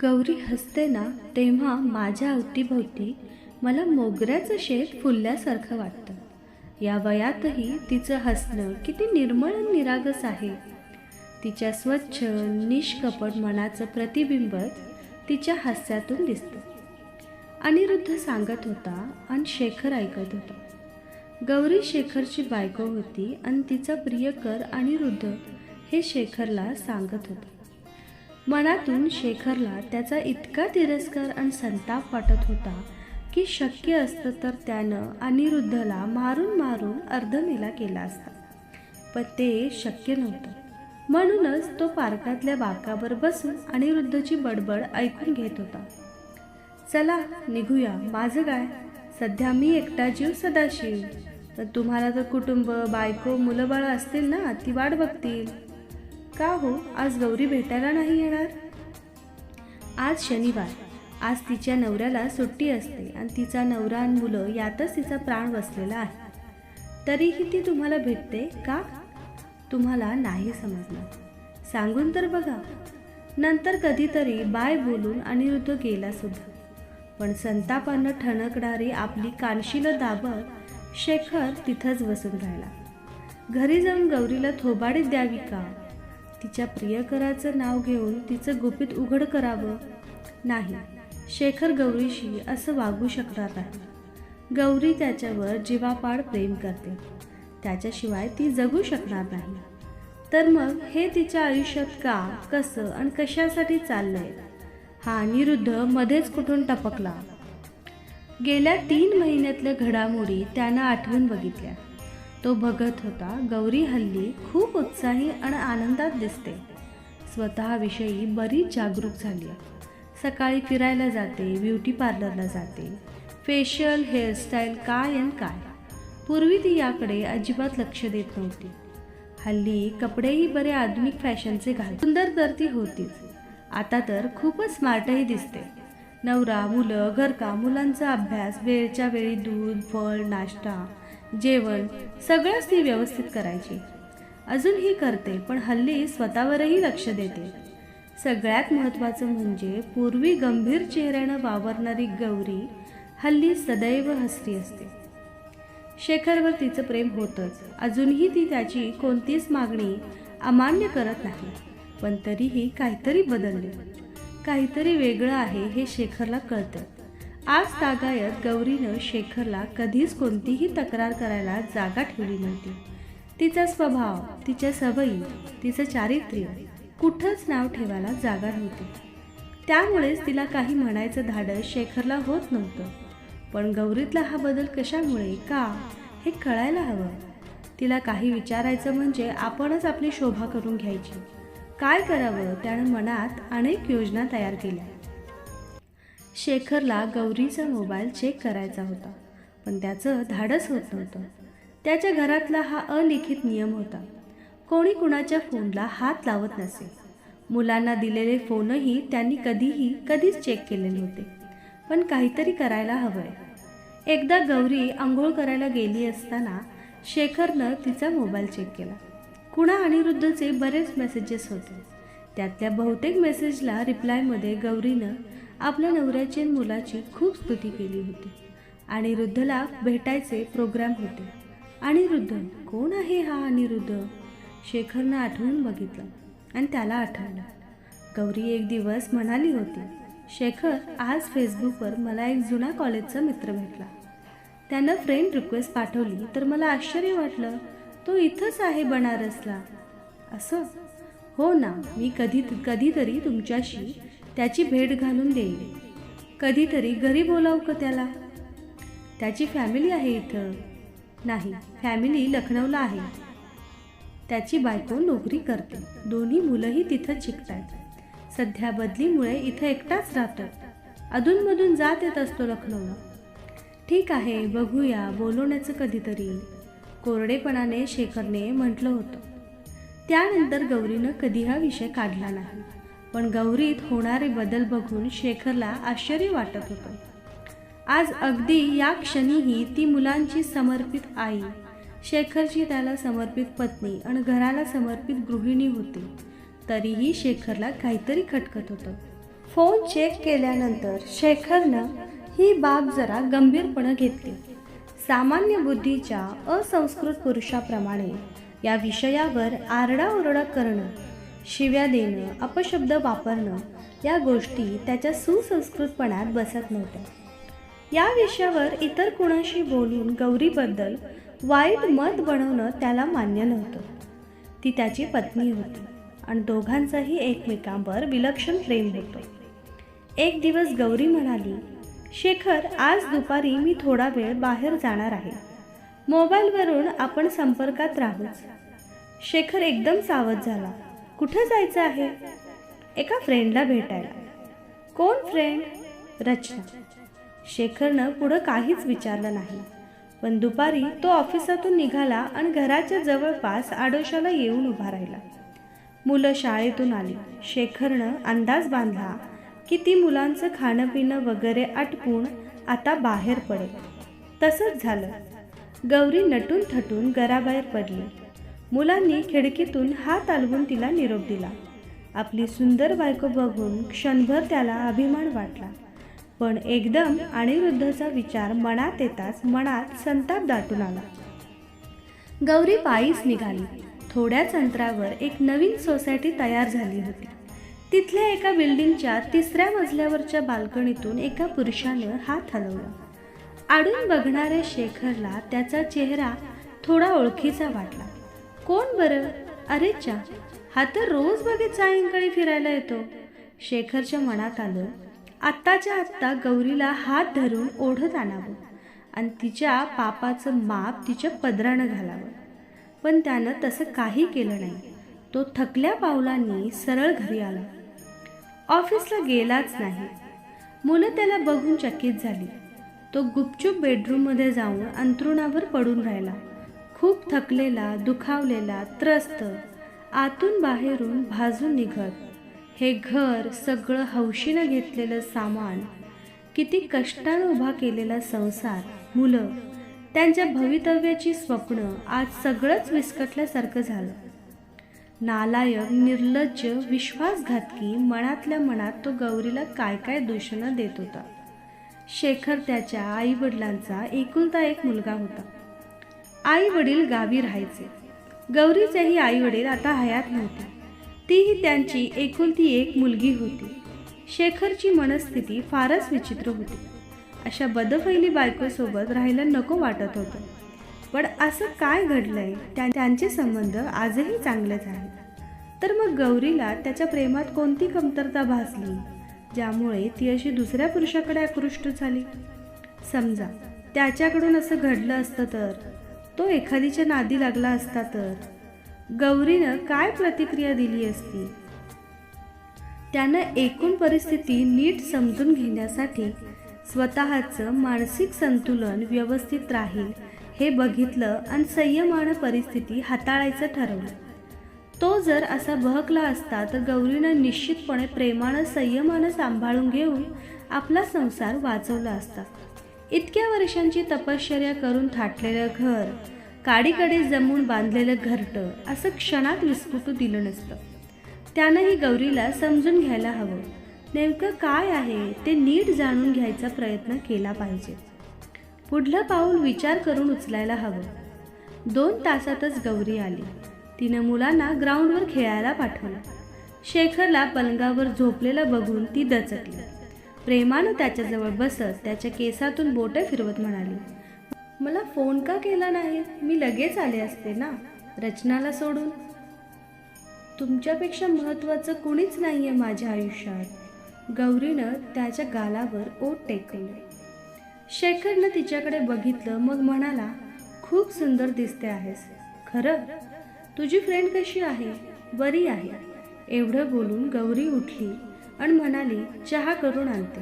गौरी हसते ना तेव्हा माझ्या अवतीभोवती मला मोगऱ्याचं शेत फुलल्यासारखं वाटतं. या वयातही तिचं हसणं किती निर्मळ निरागस आहे. तिच्या स्वच्छ निष्कपट मनाचं प्रतिबिंब तिच्या हास्यातून दिसतं. अनिरुद्ध सांगत होता आणि शेखर ऐकत होता. गौरी शेखरची बायको होती आणि तिचा प्रियकर अनिरुद्ध हे शेखरला सांगत होता. मनातून शेखरला त्याचा इतका तिरस्कार आणि संताप वाटत होता की शक्य असतं तर त्यानं अनिरुद्धला मारून मारून अर्धमेला केला असता. पण ते शक्य नव्हतं. म्हणूनच तो पार्कातल्या बाकावर बसून अनिरुद्धची बडबड ऐकून घेत होता. चला निघूया. माझं काय? सध्या मी एकटा जीव सदाशिव. तर तुम्हाला तर कुटुंब बायको मुलं बाळं असतील ना? ती वाट बघतील. का हो आज गौरी भेटायला नाही येणार? आज शनिवार. आज तिच्या नवऱ्याला सुट्टी असते आणि तिचा नवरा आणि मुलं यातच तिचा प्राण बसलेला आहे. तरीही ती तुम्हाला भेटते का? तुम्हाला नाही समजणार. सांगून तर बघा. नंतर कधीतरी बाय बोलून अनिरुद्ध गेला सुद्धा. पण संतापानं ठणकणारी आपली कानशीलं दाबत शेखर तिथंच बसून राहिला. घरी जाऊन गौरीला थोबाडीत द्यावी का? तिच्या प्रियकराचं नाव घेऊन तिचं गुपित उघड करावं? नाही. शेखर गौरीशी असं वागू शकणार नाही. गौरी त्याच्यावर जीवापाड प्रेम करते. त्याच्याशिवाय ती जगू शकणार नाही. तर मग हे तिच्या आयुष्यात का कसं आणि कशासाठी चाललंय? हा निरुद्ध मध्येच कुठून टपकला? गेल्या तीन महिन्यातल्या घडामोडी त्यानं आठवून बघितल्या. तो बघत होता. गौरी हल्ली खूप उत्साही आणि आनंदात दिसते. स्वतःविषयी बरीच जागरूक झाली आहे. सकाळी फिरायला जाते ब्युटी पार्लरला जाते. फेशियल हेअरस्टाईल काय आणि काय? पूर्वी ती याकडे अजिबात लक्ष देत नव्हती. हल्ली कपडेही बरे आधुनिक फॅशनचे घाल सुंदर तर ती होतीच आता तर खूपच स्मार्टही दिसते. नवरा मुलं घरकाम मुलांचा अभ्यास वेळच्या वेळी दूध फळ नाश्ता जेवण सगळंच ती व्यवस्थित करायची. अजूनही करते पण हल्ली स्वतःवरही लक्ष देते. सगळ्यात महत्त्वाचं म्हणजे पूर्वी गंभीर चेहऱ्यानं वावरणारी गौरी हल्ली सदैव हसरी असते. शेखरवर तिचं प्रेम होतंच अजूनही ती त्याची कोणतीच मागणी अमान्य करत नाही पण तरीही काहीतरी बदलले. काहीतरी वेगळं आहे हे शेखरला कळतं. आज तागायत गौरीनं शेखरला कधीच कोणतीही तक्रार करायला जागा ठेवली नव्हती. तिचा स्वभाव तिच्या सवयी तिचं चारित्र्य कुठंच नाव ठेवायला जागा नव्हती. त्यामुळेच तिला काही म्हणायचं धाडस शेखरला होत नव्हतं. पण गौरीतला हा बदल कशामुळे का हे कळायला हवं. तिला काही विचारायचं म्हणजे आपणच आपली शोभा करून घ्यायची. काय करावं त्यानं मनात अनेक योजना तयार केल्या. शेखरला गौरीचा मोबाईल चेक करायचा होता पण त्याचं धाडस होत नव्हतं. त्याच्या घरातला हा अलिखित नियम होता. कोणी कुणाच्या फोनला हात लावत नसे. मुलांना दिलेले फोनही त्यांनी कधीही कधीच चेक केले नव्हते पण काहीतरी करायला हवंय. एकदा गौरी आंघोळ करायला गेली असताना शेखरनं तिचा मोबाईल चेक केला. कुणा अनिरुद्धचे बरेच मेसेजेस होते. त्यातल्या बहुतेक मेसेजला रिप्लायमध्ये गौरीनं आपल्या नवऱ्याची मुलाची खूप स्तुती केली होती. आणि वृद्धला भेटायचे प्रोग्राम होते. अनिरुद्ध कोण आहे हा अनिरुद्ध? शेखरनं आठवून बघितलं आणि त्याला आठवलं. गौरी एक दिवस म्हणाली होती शेखर आज फेसबुकवर मला एक जुना कॉलेजचा मित्र भेटला. त्यानं फ्रेंड रिक्वेस्ट पाठवली तर मला आश्चर्य वाटलं. तो इथंच आहे बनारसला. असं? हो ना मी कधी कधीतरी तुमच्याशी त्याची भेट घालून देईल कधीतरी घरी बोलावं का त्याला? त्याची फॅमिली आहे इथं. नाही फॅमिली लखनौला आहे. त्याची बायको नोकरी करते. दोन्ही मुलंही तिथं शिकतात सध्या बदलीमुळे इथं एकटाच राहतात अधूनमधून जात येत असतो लखनौला. ठीक आहे बघूया बोलवण्याचं कधीतरी. कोरडेपणाने शेखरने म्हटलं होतं. त्यानंतर गौरीनं कधी हा विषय काढला नाही. पण गौरीत होणारे बदल बघून शेखरला आश्चर्य वाटत होतं. आज अगदी या क्षणीही ती मुलांची समर्पित आई शेखरची त्याला समर्पित पत्नी आणि घराला समर्पित गृहिणी होती. तरीही शेखरला काहीतरी खटकत होतं. फोन चेक केल्यानंतर शेखरनं ही बाब जरा गंभीरपणे घेतली. सामान्य बुद्धीच्या असंस्कृत पुरुषाप्रमाणे या विषयावर आरडाओरडा करणं शिव्या देणं अपशब्द वापरणं या गोष्टी त्याच्या सुसंस्कृतपणात बसत नव्हत्या. या विषयावर इतर कुणाशी बोलून गौरीबद्दल वाईट मत बनवणं त्याला मान्य नव्हतं. ती त्याची पत्नी होती आणि दोघांचंही एकमेकांवर विलक्षण प्रेम होतं. एक दिवस गौरी म्हणाली शेखर आज दुपारी मी थोडा वेळ बाहेर जाणार आहे. मोबाईलवरून आपण संपर्कात राहूच. शेखर एकदम सावध झाला. कुठं जायचं आहे? एका फ्रेंडला भेटायला. कोण फ्रेंड रचना. शेखरनं पुढं काहीच विचारलं नाही. पण दुपारी तो ऑफिसातून निघाला आणि घराच्या जवळपास आडोशाला येऊन उभा राहिला. मुलं शाळेतून आली. शेखरनं अंदाज बांधला की ती मुलांचं खाणं पिणं वगैरे आटपून आता बाहेर पडेल. तसंच झालं. गौरी नटून थटून घराबाहेर पडली. मुलांनी खिडकीतून हात आलवून तिला निरोप दिला. आपली सुंदर बायको बघून क्षणभर त्याला अभिमान वाटला. पण एकदम अनिरुद्धचा विचार मनात येताच मनात संताप दाटून आला. गौरी पायीच निघाली. थोड्याच अंतरावर एक नवीन सोसायटी तयार झाली होती. तिथल्या एका बिल्डिंगच्या तिसऱ्या मजल्यावरच्या बाल्कनीतून एका पुरुषानं हात हलवला. आडून बघणाऱ्या शेखरला त्याचा चेहरा थोडा ओळखीचा वाटला. कोण बरं? अरे चा हा तर रोज बघित सायंकाळी फिरायला येतो. शेखरच्या मनात आलं आत्ताच्या आत्ता गौरीला हात धरून ओढत आणावं आणि तिच्या पापाचं माप तिच्या पदरानं घालावं. पण त्यानं तसं काही केलं नाही. तो थकल्या पावलांनी सरळ घरी आला. ऑफिसला गेलाच नाही. मुलं त्याला बघून चकित झाली. तो गुपचूप बेडरूममध्ये जाऊन अंथरुणावर पडून राहिला. खूप थकलेला दुखावलेला त्रस्त आतून बाहेरून भाजून निघत. हे घर सगळं हौशीनं घेतलेलं सामान किती कष्टानं उभा केलेला संसार मुलं त्यांच्या भवितव्याची स्वप्न आज सगळंच विस्कटल्यासारखं झालं. नालायक निर्लज्ज विश्वासघातकी मनातल्या मनात तो गौरीला काय काय दूषणं देत होता. शेखर त्याच्या आईवडिलांचा एकुलता एक मुलगा होता. आई वडील गावी राहायचे. गौरीचेही आई वडील आता हयात नव्हते. तीही त्यांची एकुलती एक मुलगी होती. शेखरची मनस्थिती फारच विचित्र होती. अशा बदफैली बायकोसोबत राहायला नको वाटत होतं. पण असं काय घडलंय त्या त्यांचे संबंध आजही चांगलेच आहेत. तर मग गौरीला त्याच्या प्रेमात कोणती कमतरता भासली ज्यामुळे ती अशी दुसऱ्या पुरुषाकडे आकृष्ट झाली? समजा त्याच्याकडून असं घडलं असतं तर? तो एखादीच्या नादी लागला असता तर? गौरीनं काय प्रतिक्रिया दिली असती? त्यानं एकूण परिस्थिती नीट समजून घेण्यासाठी स्वतःचं मानसिक संतुलन व्यवस्थित राहील हे बघितलं आणि संयमानं परिस्थिती हाताळायचं ठरवलं. तो जर असा बहकला असता तर गौरीनं निश्चितपणे प्रेमानं संयमानं सांभाळून घेऊन आपला संसार वाचवला असता. इतक्या वर्षांची तपश्चर्या करून थाटलेलं घर काडीकडे जमून बांधलेलं घरटं असं क्षणात विस्फुटू दिलं नसतं. त्यानंही गौरीला समजून घ्यायला हवं. नेमकं काय आहे ते नीट जाणून घ्यायचा प्रयत्न केला पाहिजे. पुढलं पाऊल विचार करून उचलायला हवं. दोन तासातच गौरी आली. तिनं मुलांना ग्राउंडवर खेळायला पाठवलं. शेखरला पलंगावर झोपलेलं बघून ती दचकली. प्रेमानं त्याच्याजवळ बसत त्याच्या केसातून बोटं फिरवत म्हणाली मला फोन का केला नाही? मी लगेच आले असते ना? रचनाला सोडून? तुमच्यापेक्षा महत्त्वाचं कुणीच नाही आहे माझ्या आयुष्यात. गौरीनं त्याच्या गालावर ओट टेकवले. शेखरनं तिच्याकडे बघितलं मग म्हणाला खूप सुंदर दिसते आहेस. खरं? तुझी फ्रेंड कशी आहे? बरी आहे. एवढं बोलून गौरी उठली. आणि म्हणाली चहा करून आणते.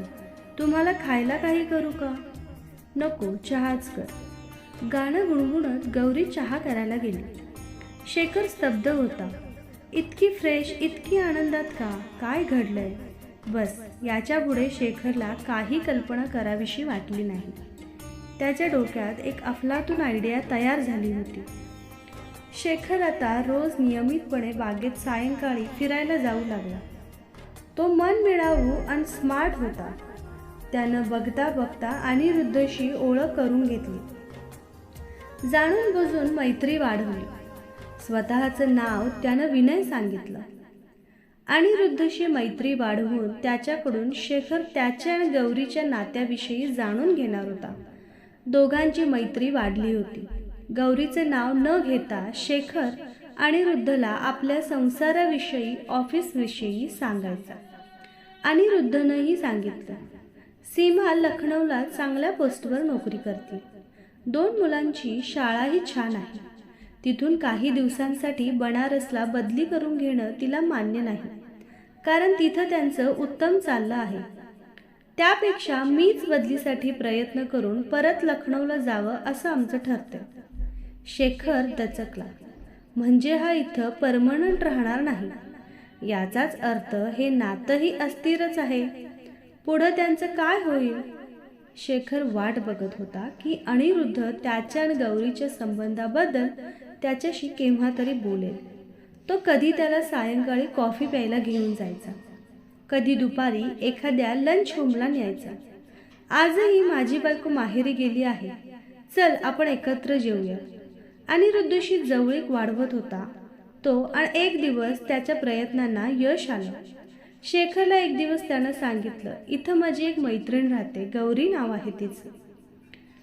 तुम्हाला खायला काही करू का? नको चहाच कर. गाणं गुणगुणत गौरी चहा करायला गेली. शेखर स्तब्ध होता. इतकी फ्रेश इतकी आनंदात का? काय घडलंय? बस याच्यापुढे शेखरला काही कल्पना करावीशी वाटली नाही. त्याच्या डोक्यात एक अफलातून आयडिया तयार झाली होती. शेखर आता रोज नियमितपणे बागेत सायंकाळी फिरायला जाऊ लागला. तो मन मिळावू आणि स्मार्ट होता. त्यानं बघता बघता अनिरुद्धशी ओळख करून घेतली. जाणून बुजून मैत्री वाढवली. स्वतःचं नाव त्यानं विनय सांगितलं. अनिरुद्धशी मैत्री वाढवून त्याच्याकडून शेखर त्याच्या आणि गौरीच्या नात्याविषयी जाणून घेणार होता. दोघांची मैत्री वाढली होती. गौरीचे नाव न घेता शेखर अनिरुद्धला आपल्या संसाराविषयी ऑफिसविषयी सांगायचा. अनिरुद्धनंही सांगितलं. सीमा लखनौला चांगल्या पोस्टवर नोकरी करते. दोन मुलांची शाळाही छान आहे. तिथून काही दिवसांसाठी बनारसला बदली करून घेणं तिला मान्य नाही. कारण तिथं त्यांचं उत्तम चाललं आहे. त्यापेक्षा मीच बदलीसाठी प्रयत्न करून परत लखनौला जावं असं आमचं ठरतं शेखर दचकला. म्हणजे हा इथं परमनंट राहणार नाही. याचाच अर्थ हे नातंही अस्थिरच आहे. पुढं त्यांचं काय होईल? शेखर वाट बघत होता की अनिरुद्ध त्याच्या आणि गौरीच्या संबंधाबद्दल त्याच्याशी केव्हा तरी बोलेल. तो कधी त्याला सायंकाळी कॉफी प्यायला घेऊन जायचा. कधी दुपारी एखाद्या लंच होमला न्यायचा. आजही माझी बायको माहेरी गेली आहे. चल आपण एकत्र जेवूया अनिरुद्धशी जवळीक वाढवत होता. तो आणि एक दिवस त्याच्या प्रयत्नांना यश आलं. शेखरला एक दिवस त्यानं सांगितलं इथं माझी एक मैत्रीण राहते गौरी नाव आहे तिचं.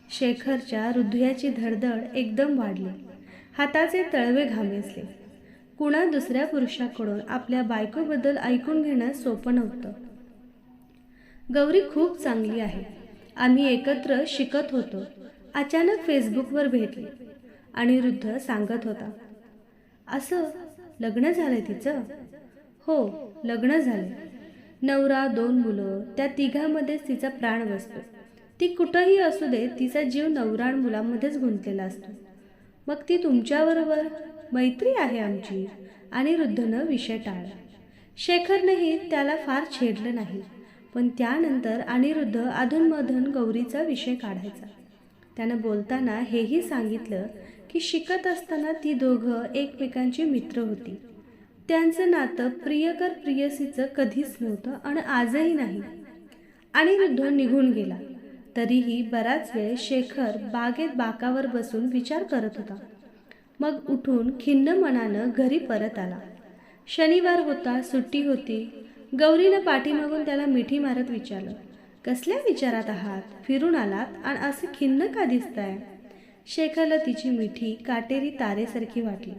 शेखरच्या हृदयाची धडधड एकदम वाढली. हाताचे तळवे घामेसले कुणा दुसऱ्या पुरुषाकडून आपल्या बायकोबद्दल ऐकून घेणं सोपं नव्हतं. गौरी खूप चांगली आहे. आम्ही एकत्र शिकत होतो. अचानक फेसबुकवर भेटले वृद्ध सांगत होता असं लग्न झालंय तिचं? हो लग्न झालं नवरा दोन मुलं त्या तिघामध्येच तिचा प्राण बसतो. ती कुठंही असू दे तिचा जीव नवरा मुलांमध्येच गुंतलेला असतो. मग ती तुमच्याबरोबर मैत्री आहे आमची अनिरुद्धनं विषय टाळला. शेखरनंही त्याला फार छेडलं नाही पण त्यानंतर अनिरुद्ध अधूनमधून गौरीचा विषय काढायचा. त्यानं बोलताना हेही सांगितलं की शिकत असताना ती दोघं एकमेकांची मित्र होती. त्यांचं नातं प्रियकर प्रियसीचं कधीच नव्हतं आणि आजही नाही. आणि अनिरुद्ध निघून गेला. तरीही बराच वेळ शेखर बागेत बाकावर बसून विचार करत होता. मग उठून खिन्न मनानं घरी परत आला. शनिवार होता सुट्टी होती. गौरीनं पाठीमागून त्याला मिठी मारत विचारलं कसल्या विचारात आहात? फिरून आलात आणि असं खिन्न का दिसताय? शेखरला तिची मिठी काटेरी तारेसारखी वाटली.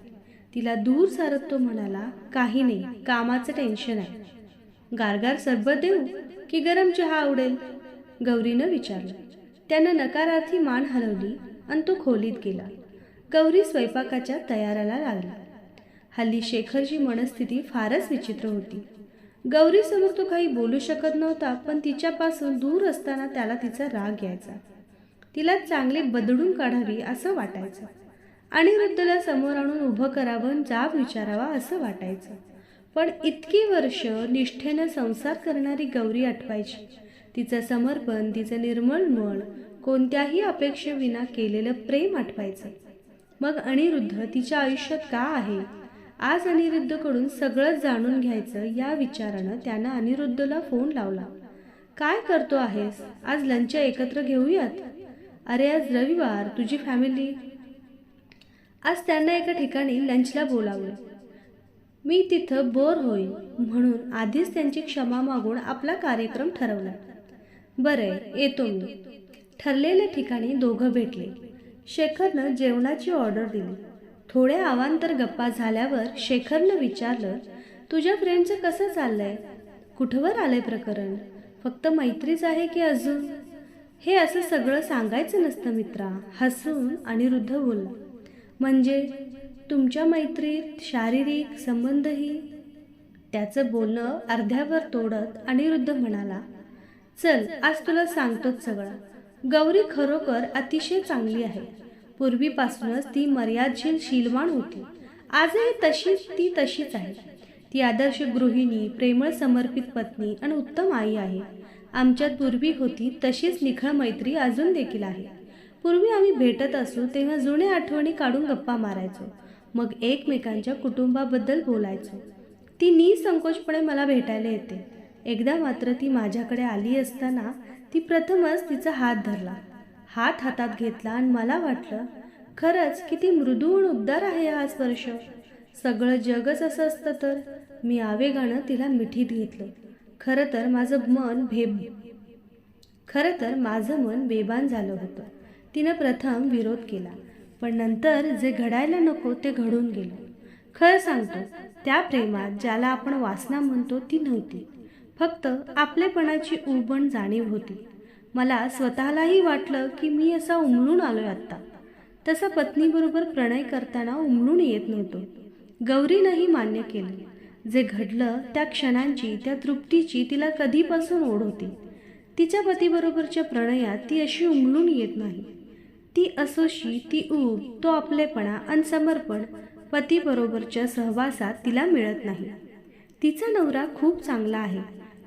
तिला दूर सारत तो म्हणाला काही नाही कामाचं टेन्शन आहे. गारगार सरबत देऊ की गरम चहा आवडेल? गौरीनं विचारलं. त्यानं नकारार्थी मान हलवली आणि तो खोलीत गेला. गौरी स्वयंपाकाच्या तयाराला लागली. हल्ली शेखरची मनस्थिती फारच विचित्र होती. गौरीसमोर तो काही बोलू शकत नव्हता पण तिच्यापासून दूर असताना त्याला तिचा राग यायचा. तिला चांगले बदडून काढावी असं वाटायचं. अनिरुद्धला समोर आणून उभं करावं जाब विचारावा असं वाटायचं. पण इतकी वर्ष निष्ठेनं संसार करणारी गौरी आठवायची. तिचं समर्पण तिचं निर्मळ मन कोणत्याही अपेक्षेविना केलेलं प्रेम आठवायचं. मग अनिरुद्ध तिच्या आयुष्यात का आहे? आज अनिरुद्धकडून सगळं जाणून घ्यायचं या विचारानं त्यानं अनिरुद्धला फोन लावला. काय करतो आहेस? आज लंच एकत्र घेऊयात? अरे आज रविवार तुझी फॅमिली आज त्यांना एका ठिकाणी लंचला बोलावलं. मी तिथं बोर होईल म्हणून आधीच त्यांची क्षमा मागून आपला कार्यक्रम ठरवला. बरं येतो मी. ठरलेल्या ठिकाणी दोघं भेटले. शेखरनं जेवणाची ऑर्डर दिली. थोड्या अवांतर गप्पा झाल्यावर शेखरनं विचारलं तुझ्या फ्रेंडचं कसं चाललंय? कुठवर आलंय प्रकरण? फक्त मैत्रीच आहे की अजून? हे असं सगळं सांगायचं नसतं मित्रा. हसून अनिरुद्ध बोलला म्हणजे तुमच्या मैत्रीत शारीरिक संबंधही? त्याचं बोलणं अर्ध्यावर तोडत अनिरुद्ध म्हणाला चल आज तुला सांगतोच सगळं. गौरी खरोखर अतिशय चांगली आहे. पूर्वीपासूनच ती मर्यादशील शीलवान होती. आजही तशीच ती तशीच आहे. ती आदर्श गृहिणी प्रेमळ समर्पित पत्नी आणि उत्तम आई आहे. आमच्यात पूर्वी होती तशीच निखळ मैत्री अजून देखील आहे. पूर्वी आम्ही भेटत असू तेव्हा जुन्या आठवणी काढून गप्पा मारायचो. मग एकमेकांच्या कुटुंबाबद्दल बोलायचो. ती निसंकोचपणे मला भेटायला येते. एकदा मात्र ती माझ्याकडे आली असताना ती प्रथमच तिचा हात धरला. हात हातात घेतला आणि मला वाटलं खरंच किती मृदू आणि उबदार आहे हा स्पर्श सगळं जगच असं असतं तर. मी आवेगानं तिला मिठीत घेतलं. खरं तर माझं मन भेब खरं तर माझं मन बेभान झालं होतं. तिनं प्रथम विरोध केला पण नंतर जे घडायला नको ते घडून गेलं. खरं सांगतो त्या प्रेमात ज्याला आपण वासना म्हणतो ती नव्हती. फक्त आपलेपणाची उबण जाणीव होती. मला स्वतःलाही वाटलं की मी असा उमलून आलोय आत्ता. तसा पत्नीबरोबर प्रणय करताना उमलून येत नव्हतो. गौरीनंही मान्य केलं. जे घडलं त्या क्षणांची त्या तृप्तीची तिला कधीपासून ओढ होती. तिच्या पतीबरोबरच्या प्रणयात ती अशी उमलून येत नाही. ती असोशी ती ऊब तो आपलेपणा आणि समर्पण पतीबरोबरच्या सहवासात तिला मिळत नाही. तिचा नवरा खूप चांगला आहे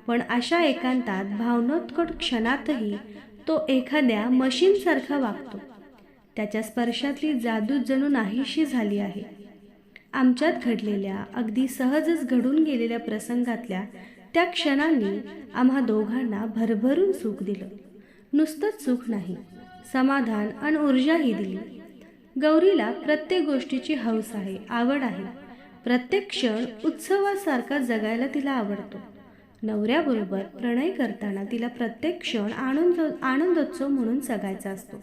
पण अशा एकांतात भावनोत्कट क्षणातही तो एखाद्या मशीनसारखा वागतो. त्याच्या स्पर्शातली जादू जणू नाहीशी झाली आहे. आमच्यात घडलेल्या अगदी सहजच घडून गेलेल्या प्रसंगातल्या त्या क्षणांनी आम्हा दोघांना भरभरून सुख दिलं. नुसतंच सुख नाही समाधान आणि ऊर्जाही दिली. गौरीला प्रत्येक गोष्टीची हौस आहे आवड आहे. प्रत्येक क्षण उत्सवासारखा जगायला तिला आवडतो. नवऱ्याबरोबर प्रणय करताना तिला प्रत्येक क्षण आनंद आनंदोत्सव म्हणून जगायचा असतो.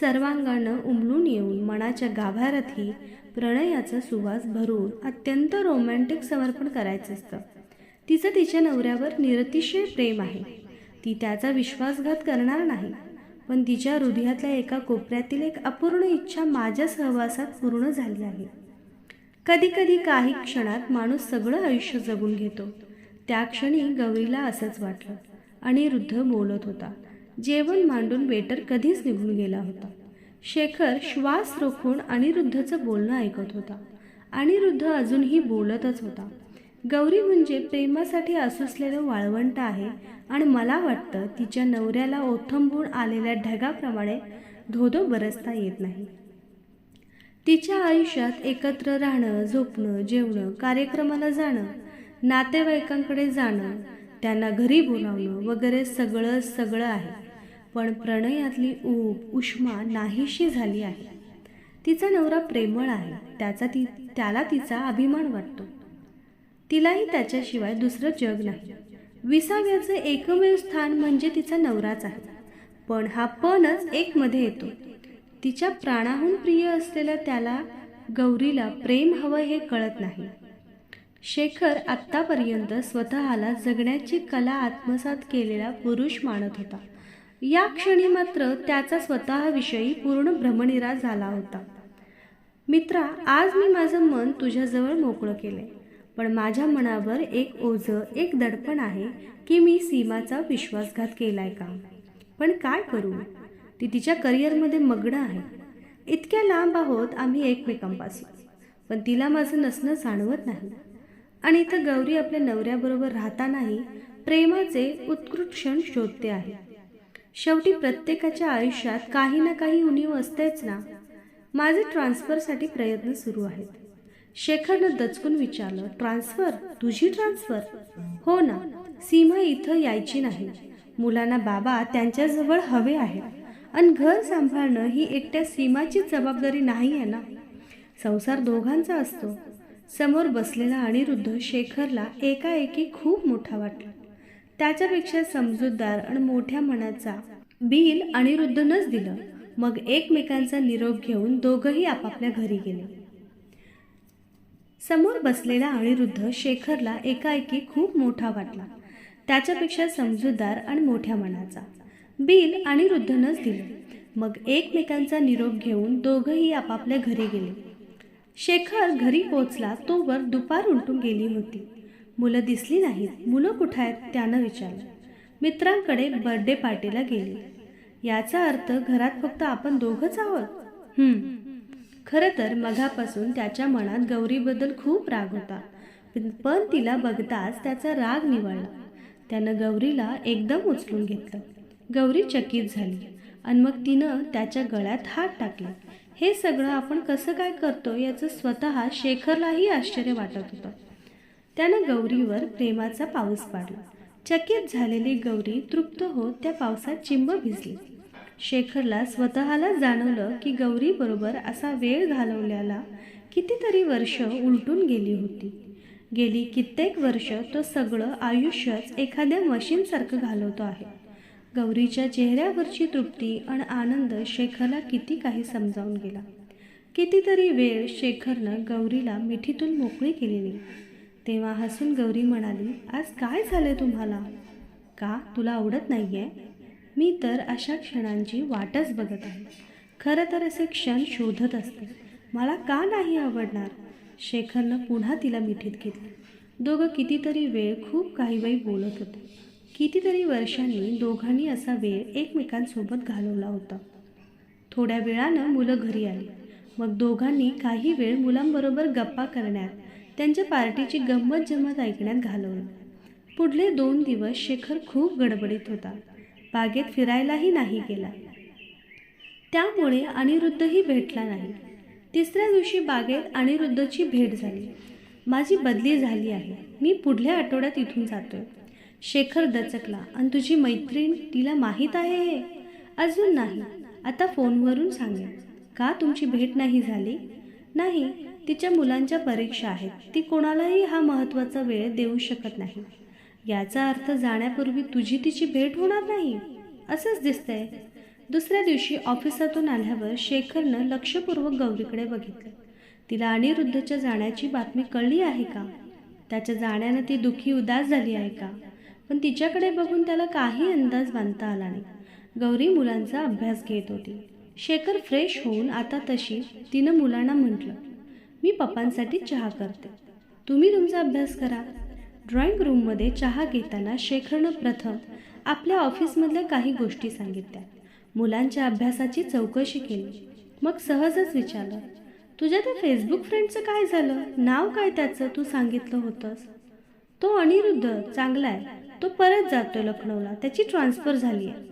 सर्वांगानं उमलून येऊन मनाच्या गाभाऱ्यातही प्रणयाचा सुवास भरून अत्यंत रोमॅन्टिक समर्पण करायचं असतं. तिचं तिच्या नवऱ्यावर निरतिशय प्रेम आहे. ती त्याचा विश्वासघात करणार नाही. पण तिच्या हृदयातल्या एका कोपऱ्यातील एक अपूर्ण इच्छा माझ्या सहवासात पूर्ण झाली आहे. कधीकधी काही क्षणात माणूस सगळं आयुष्य जगून घेतो. त्या क्षणी गौरीला असंच वाटलं अनिरुद्ध बोलत होता. जेवण मांडून वेटर कधीच निघून गेला होता. शेखर श्वास रोखून अनिरुद्धचं बोलणं ऐकत होता. अनिरुद्ध अजूनही बोलतच होता. गौरी म्हणजे प्रेमासाठी असुसलेलं वाळवंट आहे आणि मला वाटतं तिच्या नवऱ्याला ओथंबून आलेल्या ढगाप्रमाणे धोधो बरसता येत नाही. तिच्या आयुष्यात एकत्र राहणं झोपणं जेवणं कार्यक्रमाला जाणं नातेवाईकांकडे जाणं त्यांना घरी बोलावणं वगैरे सगळं सगळं आहे. पण प्रणयातली ऊब उष्मा नाहीशी झाली आहे. तिचा नवरा प्रेमळ आहे त्याचा ती त्याला तिचा अभिमान वाटतो. तिलाही त्याच्याशिवाय दुसरं जग नाही. विसाव्याचं एकमेव स्थान म्हणजे तिचा नवराच आहे. पण हा पणच एकमध्ये येतो. तिच्या प्राणाहून प्रिय असलेल्या त्याला गौरीला प्रेम हवं हे कळत नाही. शेखर आत्तापर्यंत स्वतःला जगण्याची कला आत्मसात केलेला पुरुष मानत होता. या क्षणी मात्र त्याचा स्वतःविषयी पूर्ण भ्रमनिरा झाला होता. मित्रा आज मी माझं मन तुझ्याजवळ मोकळं केलंय पण माझ्या मनावर एक ओझं एक दडपण आहे की मी सीमाचा विश्वासघात केलाय का? पण काय करू? ती तिच्या करिअरमध्ये मग्न आहे. इतक्या लांब आहोत आम्ही एकमेकांपासून पण तिला माझं नसणं जाणवत नाही. आणि इथं गौरी आपल्या नवऱ्याबरोबर राहतानाही प्रेमाचे उत्कृष्ट क्षण शोधते आहे. शेवटी प्रत्येकाच्या आयुष्यात काही ना काही उणीव असतेच ना. माझे ट्रान्सफरसाठी प्रयत्न सुरू आहेत. शेखरनं दचकून विचारलं ट्रान्सफर? तुझी ट्रान्सफर? हो ना. सीमा इथं यायची नाही. मुलांना बाबा त्यांच्याजवळ हवे आहेत. आणि घर सांभाळणं ही एकट्या सीमाची जबाबदारी नाही आहे ना. संसार दोघांचा असतो. समोर बसलेला अनिरुद्ध शेखरला एकाएकी खूप मोठा वाटला. त्याच्यापेक्षा समजूतदार आणि मोठ्या मनाचा बिल अनिरुद्धनच दिलं. मग एकमेकांचा निरोप घेऊन दोघंही आपापल्या घरी गेले. समोर बसलेला अनिरुद्ध शेखरला एकाएकी खूप मोठा वाटला. त्याच्यापेक्षा समजूतदार आणि मोठ्या मनाचा बिल अनिरुद्धनच दिलं. मग एकमेकांचा निरोप घेऊन दोघंही आपापल्या घरी गेले. शेखर घरी पोचला तोवर दुपार उलटून गेली होती. मुलं दिसली नाहीत. मुलं कुठं आहेत? त्यानं विचारलं. मित्रांकडे बर्थडे पार्टीला गेली. याचा अर्थ घरात फक्त आपण दोघंच आहोत? खरं तर मघापासून त्याच्या मनात गौरीबद्दल खूप राग होता. पण- पण तिला बघताच त्याचा राग निवळला. त्यानं गौरीला एकदम उचलून घेतलं. गौरी चकित झाली आणि मग तिनं त्याच्या गळ्यात हात टाकला. हे सगळं आपण कसं काय करतो याचं स्वतः शेखरलाही आश्चर्य वाटत होतं. त्यानं गौरीवर प्रेमाचा पाऊस पाडला. चकित झालेली गौरी तृप्त होत त्या पावसात चिंब भिजली. शेखरला स्वतःला जाणवलं की गौरीबरोबर असा वेळ घालवल्याला कितीतरी वर्ष उलटून गेली होती. गेली कित्येक वर्ष तो सगळं आयुष्यच एखाद्या मशीनसारखं घालवतो आहे. गौरीच्या चेहऱ्यावरची तृप्ती आणि आनंद शेखरला किती काही समजावून गेला. कितीतरी वेळ शेखरनं गौरीला मिठीतून मोकळी केलेली. तेव्हा हसून गौरी म्हणाली आज काय झालं तुम्हाला? का तुला आवडत नाही आहे मी तर अशा क्षणांची वाटच बघत आहे. खरं तर असे क्षण शोधत असते. मला का नाही आवडणार? शेखरनं पुन्हा तिला मिठीत घेतली. दोघं कितीतरी वेळ खूप काही वेळ बोलत होते. कितीतरी वर्षांनी दोघांनी असा वेळ एकमेकांसोबत घालवला होता. थोड्या वेळानं मुलं घरी आली. मग दोघांनी काही वेळ मुलांबरोबर गप्पा करण्यात त्यांच्या पार्टीची गंमत जमत ऐकण्यात घालवलं. पुढले दोन दिवस शेखर खूप गडबडीत होता. बागेत फिरायलाही नाही गेला. त्यामुळे अनिरुद्धही भेटला नाही. तिसऱ्या दिवशी बागेत अनिरुद्धची भेट झाली. माझी बदली झाली आहे. मी पुढल्या आठवड्यात इथून जातोय. शेखर दचकला. आणि तुझी मैत्रीण तिला माहीत आहे हे? अजून नाही. आता फोनवरून सांगेन. का तुमची भेट नाही झाली? नाही तिच्या मुलांच्या परीक्षा आहेत. ती कोणालाही हा महत्त्वाचा वेळ देऊ शकत नाही. याचा अर्थ जाण्यापूर्वी तुझी तिची भेट होणार नाही. असंच दिसतंय. दुसऱ्या दिवशी ऑफिसातून आल्यावर शेखरनं लक्षपूर्वक गौरीकडे बघितलं. तिला अनिरुद्धच्या जाण्याची बातमी कळली आहे का? त्याच्या जाण्यानं ती दुःखी उदास झाली आहे का? पण तिच्याकडे बघून त्याला काही अंदाज बांधता आला नाही. गौरी मुलांचा अभ्यास घेत होती. शेखर फ्रेश होऊन आता तशी तिनं मुलांना म्हटलं मी पप्पांसाठी चहा करते. तुम्ही तुमचा अभ्यास करा. ड्रॉइंग रूममध्ये चहा घेताना शेखरनं प्रथम आपल्या ऑफिसमधल्या काही गोष्टी सांगितल्या. मुलांच्या अभ्यासाची चौकशी केली. मग सहजच विचारलं तुझ्या त्या फेसबुक फ्रेंडचं काय झालं? नाव काय त्याचं? तू सांगितलं होतंस. तो अनिरुद्ध. चांगला आहे. तो परत जातो लखनौला. त्याची ट्रान्सफर झाली आहे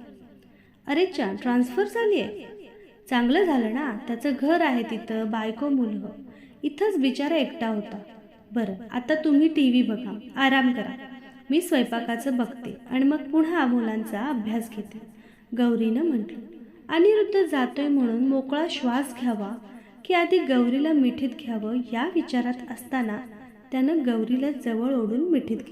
अरे चा ट्रान्सफर झाली आहे चांगलं झालं ना? त्याचं घर आहे तिथं बायको मुलं इथंच बिचारा एकटा होता. बरं आता तुम्ही टी व्ही बघा. आराम करा. मी स्वयंपाकाचं बघते आणि मग पुन्हा मुलांचा अभ्यास घेते. गौरीनं म्हटलं अनिरुद्ध जातोय म्हणून मोकळा श्वास घ्यावा की आधी गौरीला मिठीत घ्यावं या विचारात असताना त्यानं गौरीला जवळ ओढून मिठीत घेतलं